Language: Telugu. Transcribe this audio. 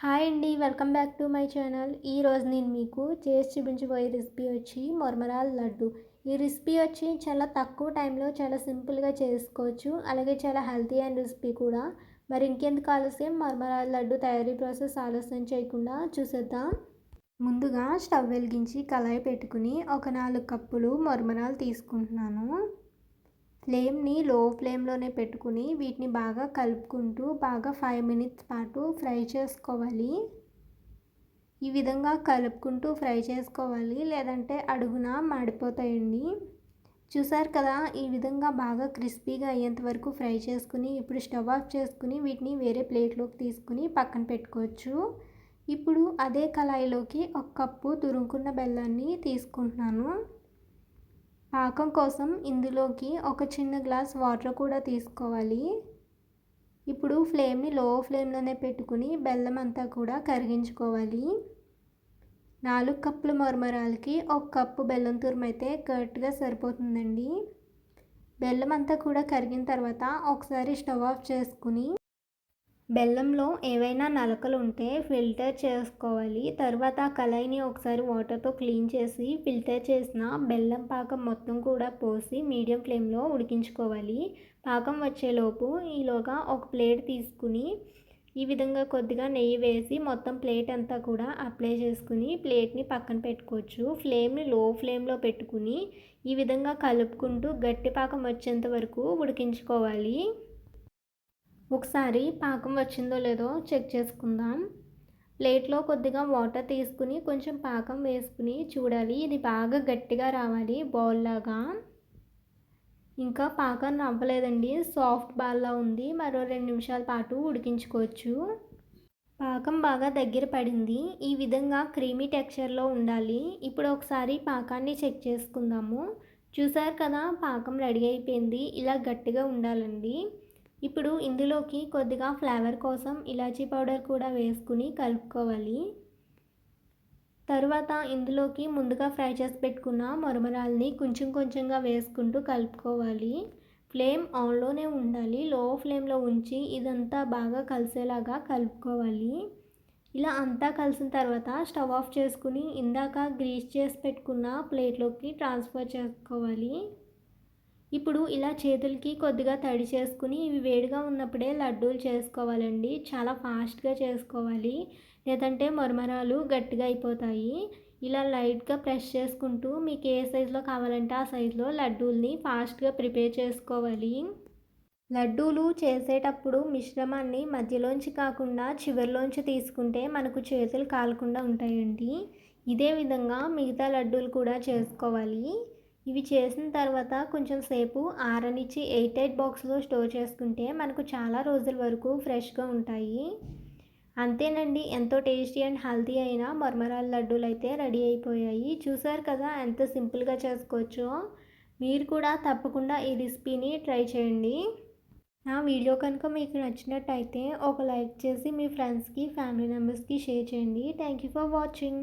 హాయ్ అండి welcome back to my channel. ఈరోజు నేను మీకు చేసి చూపించబోయే రెసిపీ వచ్చి మొరమరాల లడ్డు. ఈ రెసిపీ వచ్చి చాలా తక్కువ టైంలో చాలా సింపుల్గా చేసుకోవచ్చు. అలాగే చాలా హెల్తీ అండ్ రెసిపీ కూడా. మరి ఇంకెందుకు ఆలస్యం? మొరమరాల లడ్డు తయారీ ప్రాసెస్ ఆలస్యం చేయకుండా చూసేద్దాం. ముందుగా స్టవ్ వెలిగించి కళాయి పెట్టుకుని ఒక నాలుగు కప్పులు మొరమరాలు తీసుకుంటున్నాను. ఫ్లేమ్ని లో ఫ్లేమ్లోనే పెట్టుకుని వీటిని బాగా కలుపుకుంటూ బాగా ఫైవ్ మినిట్స్ పాటు ఫ్రై చేసుకోవాలి. ఈ విధంగా కలుపుకుంటూ ఫ్రై చేసుకోవాలి. లేదంటే అడుగున మాడిపోతాయండి. చూసారు కదా ఈ విధంగా బాగా క్రిస్పీగా అయ్యేంత వరకు ఫ్రై చేసుకుని ఇప్పుడు స్టవ్ ఆఫ్ చేసుకుని వీటిని వేరే ప్లేట్లోకి తీసుకుని పక్కన పెట్టుకోవచ్చు. ఇప్పుడు అదే కళాయిలోకి ఒక కప్పు తురుముకున్న బెల్లాన్ని తీసుకుంటున్నాను. పాకం కోసం ఇందులోకి ఒక చిన్న గ్లాస్ వాటర్ కూడా తీసుకోవాలి. ఇప్పుడు ఫ్లేమ్ని లో ఫ్లేమ్లోనే పెట్టుకుని బెల్లం అంతా కూడా కరిగించుకోవాలి. నాలుగు కప్పుల మరమరాలకి ఒక కప్పు బెల్లం తురుమైతే కరెక్ట్గా సరిపోతుందండి. బెల్లం అంతా కూడా కరిగిన తర్వాత ఒకసారి స్టవ్ ఆఫ్ చేసుకుని బెల్లంలో ఏవైనా నలకలు ఉంటే ఫిల్టర్ చేసుకోవాలి. తర్వాత కళాయిని ఒకసారి వాటర్తో క్లీన్ చేసి ఫిల్టర్ చేసిన బెల్లం పాకం మొత్తం కూడా పోసి మీడియం ఫ్లేమ్లో ఉడికించుకోవాలి. పాకం వచ్చేలోపు ఈలోగా ఒక ప్లేట్ తీసుకుని ఈ విధంగా కొద్దిగా నెయ్యి వేసి మొత్తం ప్లేట్ అంతా కూడా అప్లై చేసుకుని ప్లేట్ని పక్కన పెట్టుకోవచ్చు. ఫ్లేమ్ని లో ఫ్లేమ్లో పెట్టుకుని ఈ విధంగా కలుపుకుంటూ గట్టి పాకం వచ్చేంత వరకు ఉడికించుకోవాలి. ఒకసారి పాకం వచ్చిందో లేదో చెక్ చేసుకుందాం. ప్లేట్లో కొద్దిగా వాటర్ తీసుకుని కొంచెం పాకం వేసుకుని చూడాలి. ఇది బాగా గట్టిగా రావాలి బౌల్ లాగా. ఇంకా పాకం నవ్వలేదండి. సాఫ్ట్ బాల్లా ఉంది. మరో రెండు నిమిషాల పాటు ఉడికించుకోవచ్చు. పాకం బాగా దగ్గర పడింది. ఈ విధంగా క్రీమీ టెక్స్చర్లో ఉండాలి. ఇప్పుడు ఒకసారి పాకాన్ని చెక్ చేసుకుందాము. చూసారు కదా పాకం రెడీ అయిపోయింది. ఇలా గట్టిగా ఉండాలండి. ఇప్పుడు ఇందులోకి కొద్దిగా ఫ్లేవర్ కోసం ఇలాచీ పౌడర్ కూడా వేసుకుని కలుపుకోవాలి. తరువాత ఇందులోకి ముందుగా ఫ్రై చేసి పెట్టుకున్న మరమరాల్ని కొంచెం కొంచెంగా వేసుకుంటూ కలుపుకోవాలి. ఫ్లేమ్ ఆన్లోనే ఉండాలి. లో ఫ్లేమ్లో ఉంచి ఇదంతా బాగా కలిసేలాగా కలుపుకోవాలి. ఇలా అంతా కలిసిన తర్వాత స్టవ్ ఆఫ్ చేసుకుని ఇందాక గ్రీస్ చేసి పెట్టుకున్న ప్లేట్లోకి ట్రాన్స్ఫర్ చేసుకోవాలి. ఇప్పుడు ఇలా చేతులకి కొద్దిగా తడి చేసుకుని ఇవి వేడిగా ఉన్నప్పుడే లడ్డూలు చేసుకోవాలండి. చాలా ఫాస్ట్గా చేసుకోవాలి. లేదంటే మరమరాలు గట్టిగా అయిపోతాయి. ఇలా లైట్గా ప్రెస్ చేసుకుంటూ మీకు ఏ సైజులో కావాలంటే ఆ సైజులో లడ్డూల్ని ఫాస్ట్గా ప్రిపేర్ చేసుకోవాలి. లడ్డూలు చేసేటప్పుడు మిశ్రమాన్ని మధ్యలోంచి కాకుండా చివరిలోంచి తీసుకుంటే మనకు చేతులు కాలకుండా ఉంటాయండి. ఇదే విధంగా మిగతా లడ్డూలు కూడా చేసుకోవాలి. ఇవి చేసిన తర్వాత కొంచెం సేపు ఆరనిచ్చి ఎయిట్ ఎయిట్ బాక్స్లో స్టోర్ చేసుకుంటే మనకు చాలా రోజుల వరకు ఫ్రెష్గా ఉంటాయి. అంతేనండి ఎంతో టేస్టీ అండ్ హెల్తీ అయిన మర్మరాల లడ్డూలు అయితే రెడీ అయిపోయాయి. చూసారు కదా ఎంత సింపుల్గా చేసుకోవచ్చో. మీరు కూడా తప్పకుండా ఈ రెసిపీని ట్రై చేయండి. నా వీడియో కనుక మీకు నచ్చినట్టయితే ఒక లైక్ చేసి మీ ఫ్రెండ్స్కి ఫ్యామిలీ మెంబర్స్కి షేర్ చేయండి. Thank you for watching.